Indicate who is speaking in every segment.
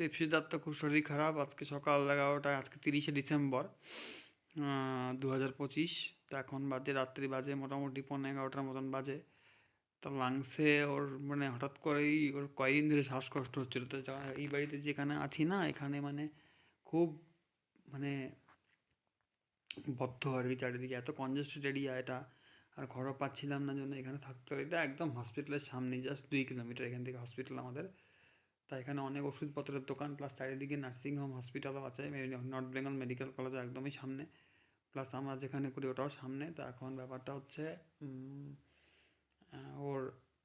Speaker 1: তো ইপসিদার তো খুব শরীর খারাপ। আজকে সকাল এগারোটায়, আজকে তিরিশে ডিসেম্বর দু হাজার পঁচিশ। তো এখন বাজে, রাত্রি বাজে, মোটামুটি পনেরো এগারোটার মতন বাজে। তো লাংসে ওর মানে হঠাৎ করেই ওর কয়েকদিন ধরে শ্বাসকষ্ট হচ্ছিল। তো এই বাড়িতে যেখানে আছি না, এখানে মানে খুব মানে বদ্ধ আর কি চারিদিকে। এত কনজেস্টেড এরিয়া এটা। আর ঘরও পাচ্ছিলাম না জন্য এখানে থাকতে হবে এটা একদম হসপিটালের সামনে জাস্ট দুই কিলোমিটার এখান থেকে হসপিটাল আমাদের। তা এখানে অনেক ওষুধপত্রের দোকান প্লাস চারিদিকে নার্সিংহোম হসপিটালও আছে নর্থ বেঙ্গল মেডিকেল কলেজও একদমই সামনে। প্লাস আমরা যেখানে করি ওটাও সামনে। তা এখন ব্যাপারটা হচ্ছে ওর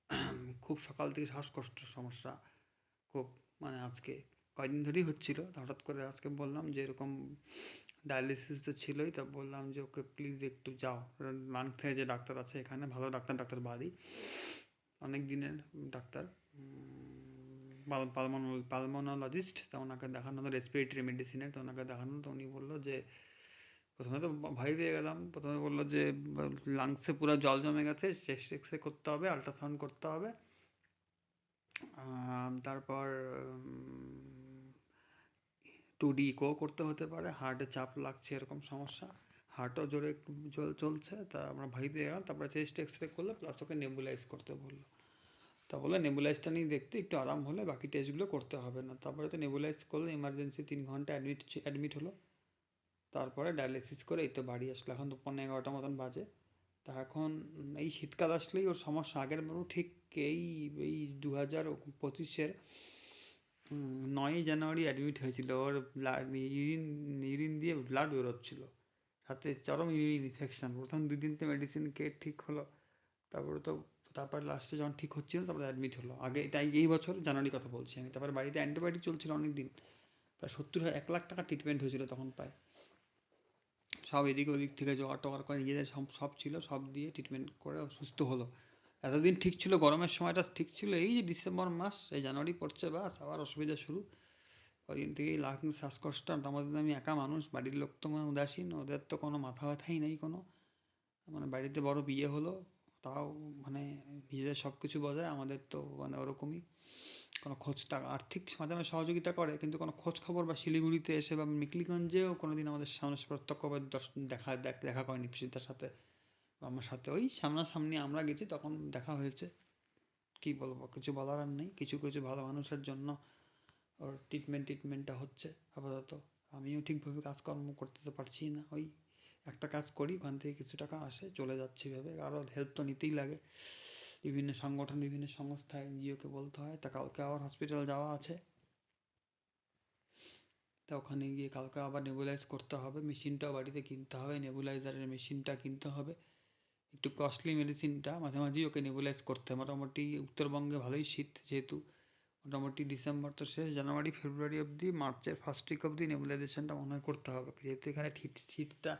Speaker 1: খুব সকাল থেকে শ্বাসকষ্ট সমস্যা, খুব মানে আজকে কয়দিন ধরেই হচ্ছিল। হঠাৎ করে আজকে বললাম যে এরকম ডায়ালিসিস তো ছিলই, তা বললাম যে ওকে প্লিজ একটু যাও। লাংসে যে ডাক্তার আছে এখানে, ভালো ডাক্তার ডাক্তার বাড়ি। অনেক দিনের ডাক্তার। পালমোনোলজিস্ট, তো ওনাকে দেখানো তো রেসপিরেটরি মেডিসিনের তো ওনাকে দেখানো তো উনি বলল যে, প্রথমে তো ভয় পেয়ে গেলাম। প্রথমে বলল যে লাংসে পুরো জল জমে গেছে চেস্ট এক্স রে করতে হবে আল্ট্রাসাউন্ড করতে হবে। তারপর টু ডি ইকো করতে হতে পারে হার্টে চাপ লাগছে, এরকম সমস্যা। হার্টও জোরে জল চলছে, তা আমরা ভয় পেয়ে গেলাম, তারপরে চেস্ট এক্স রে করল প্লাস ওকে নেবুলাইজ করতে বলল। তা বলে নেবুলাইজটা নিয়ে দেখতে একটু আরাম হলে বাকি টেস্টগুলো করতে হবে না। তারপরে তো নেবুলাইজ করলে ইমার্জেন্সি তিন ঘণ্টা অ্যাডমিট অ্যাডমিট হলো। তারপরে ডায়ালিসিস করে এই তো বাড়ি আসলো। এখন তো পনেরো এগারোটা মতন বাজে। তা এখন এই শীতকাল আসলেই ওর সমস্যা। আগের বারও ঠিক এই এই দু হাজার পঁচিশের নয়ই জানুয়ারি অ্যাডমিট হয়েছিল। ওর ইউরিন ইউরিন দিয়ে ব্লাড বেরোচ্ছিল। সাথে চরম ইউরিন ইনফেকশান প্রথম দুই দিন তো মেডিসিন খেয়ে ঠিক হলো। তারপরে তো তারপর লাস্টে যখন ঠিক হচ্ছিল, তারপরে অ্যাডমিট হলো। আগে এটা এই বছর জানুয়ারি কথা বলছি আমি। তারপরে বাড়িতে অ্যান্টিবায়োটিক চলছিল অনেক দিন প্রায় সত্তর এক লাখ টাকা ট্রিটমেন্ট হয়েছিল তখন প্রায়। সব এদিক ওদিক থেকে জোগাড় টোগাড় করে নিজেদের সব সব ছিল, সব দিয়ে ট্রিটমেন্ট করে সুস্থ হলো। এতদিন ঠিক ছিল, গরমের সময়টা ঠিক ছিল। এই যে ডিসেম্বর মাস, এই জানুয়ারি পড়ছে বাস, আবার অসুবিধা শুরু। ওই দিন থেকেই লাখ শ্বাসকষ্ট। আমাদের আমি একা মানুষ, বাড়ির লোক তো মানে উদাসীন, ওদের তো কোনো মাথা ব্যথাই নেই কোনো। মানে বাড়িতে বড় বিয়ে হলো তাও মানে নিজেদের সব কিছু বজায়, আমাদের তো মানে ওরকমই। কোনো খোঁজ টাকা আর্থিক মাঝে মাঝে সহযোগিতা করে, কিন্তু কোনো খোঁজ খবর বা শিলিগুড়িতে এসে বা মিকলিগঞ্জেও কোনো দিন আমাদের সামনে প্রত্যক্ষভাবে দর্শন দেখা, দেখ- করেনি পিসিতার সাথে। বা আমার সাথে ওই সামনাসামনি আমরা গেছি, তখন দেখা হয়েছে। কী বলব, কিছু বলার আর নেই। কিছু কিছু ভালো মানুষের জন্য ওর ট্রিটমেন্ট ট্রিটমেন্টটা হচ্ছে। আপাতত আমিও ঠিকভাবে কাজকর্ম করতে তো পারছি না। ওই একটা কাজ করি, ওখান থেকে কিছু টাকা আসে, চলে যাচ্ছে ভেবে। আরও হেল্প তো নিতেই লাগে। বিভিন্ন সংগঠন, বিভিন্ন সংস্থা এনজিওকে বলতে হয়। তা কালকে আবার হসপিটাল যাওয়া আছে। তা ওখানে গিয়ে কালকে আবার নেবুলাইজ করতে হবে। মেশিনটাও বাড়িতে কিনতে হবে। নেবুলাইজারের মেশিনটা কিনতে হবে। একটু কস্টলি মেডিসিনটা মাঝে মাঝেই ওকে নেবুলাইজ করতে মোটামুটি উত্তরবঙ্গে ভালোই শীত যেহেতু। মোটামুটি ডিসেম্বর তো শেষ। জানুয়ারি, ফেব্রুয়ারি অবধি, মার্চের ফার্স্ট উইক অবধি নেবুলাইজেশনটা মনে হয় করতে হবে। যেহেতু এখানে শীত শীতটা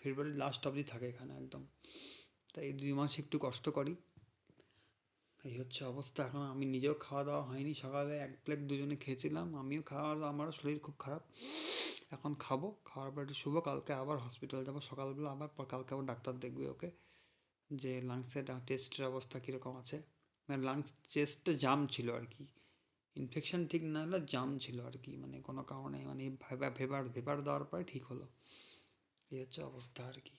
Speaker 1: ফেব্রুয়ারি লাস্ট অবধি থাকে এখানে একদম। তাই এই দুই মাস একটু কষ্ট করি। এই হচ্ছে অবস্থা। এখন আমি নিজেও খাওয়া দাওয়া হয়নি। সকালে এক প্লেট দুজনে খেয়েছিলাম। আমিও খাওয়া দাওয়া, আমারও শরীর খুব খারাপ। এখন খাব। খাওয়ার পর একটু শুভ কালকে আবার হসপিটাল যাব। সকালবেলা আবার কালকে আবার ডাক্তার দেখবে ওকে। যে লাংসের টেস্টের অবস্থা কীরকম আছে। মানে লাংস চেস্টে জাম ছিল আর কি। ইনফেকশন ঠিক না হলে জাম ছিল আর কি। মানে কোনো কারণে মানে ভেবার ভেবার দেওয়ার পরে ঠিক হলো। এই হচ্ছে অবস্থা আর কি